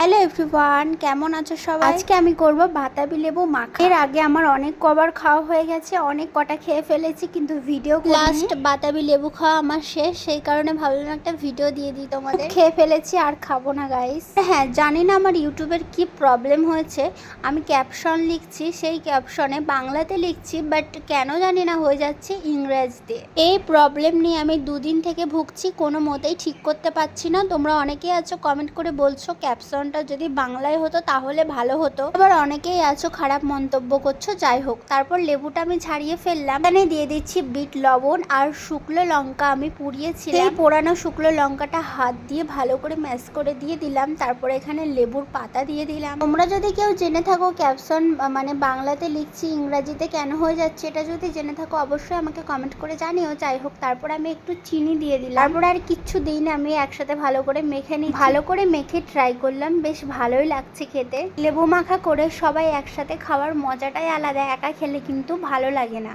Hello everyone কেমন আছো সবাই? আজকে আমি করব বাতাবি লেবু মাখা। এর আগে আমার অনেক কবার খাওয়া হয়ে গেছে অনেক কটা খেয়ে ফেলেছি কিন্তু ভিডিও লাস্ট বাতাবি লেবু খাওয়া আমার শেষ সেই কারণে ভাবলাম একটা ভিডিও দিয়ে দিই তোমাদের। খেয়ে ফেলেছি আর খাব না গাইস হ্যাঁ জানি না আমার ইউটিউবের কি প্রবলেম হয়েছে। আমি ক্যাপশন লিখছি সেই ক্যাপশনে বাংলাতে লিখছি বাট কেন জানি না হয়ে যাচ্ছে ইংরেজিতে। এই প্রবলেম নিয়ে আমি দুদিন থেকে ভুগছি কোনো মতেই ঠিক করতে পারছি না। তোমরা অনেকেই আছো কমেন্ট করে বলছো ক্যাপশনটা যদি বাংলায় হতো তাহলে ভালো হতো। আবার অনেকেই আছো, খারাপ মন্তব্য করছ, যাই হোক। তারপর লেবুটা আমি ছাড়িয়ে ফেললাম। এখানে দিয়ে দিচ্ছি বিট, লবণ আর শুকনো লঙ্কা আমি পুড়িয়েছিলাম। এই পোড়ানো শুকনো লঙ্কাটা হাত দিয়ে ভালো করে ম্যাশ করে দিয়ে দিলাম। তারপরে এখানে লেবুর পাতা দিয়ে দিলাম। তোমরা যদি কেউ জেনে থাকো ক্যাপশন মানে বাংলাতে লিখছি, ইংরাজিতে কেন হয়ে যাচ্ছে, এটা যদি জেনে থাকো অবশ্যই আমাকে কমেন্ট করে জানিও। যাই হোক, তারপর আমি একটু চিনি দিয়ে দিলাম। তারপর আর কিচ্ছু দিই না আমি একসাথে ভালো করে মেখে নিই ভালো করে মেখে ট্রাই করলাম। বেশ ভালোই লাগছে খেতে। লেবু মাখা করে সবাই একসাথে খাওয়ার মজাটাই আলাদা, একা খেলে কিন্তু ভালো লাগে না।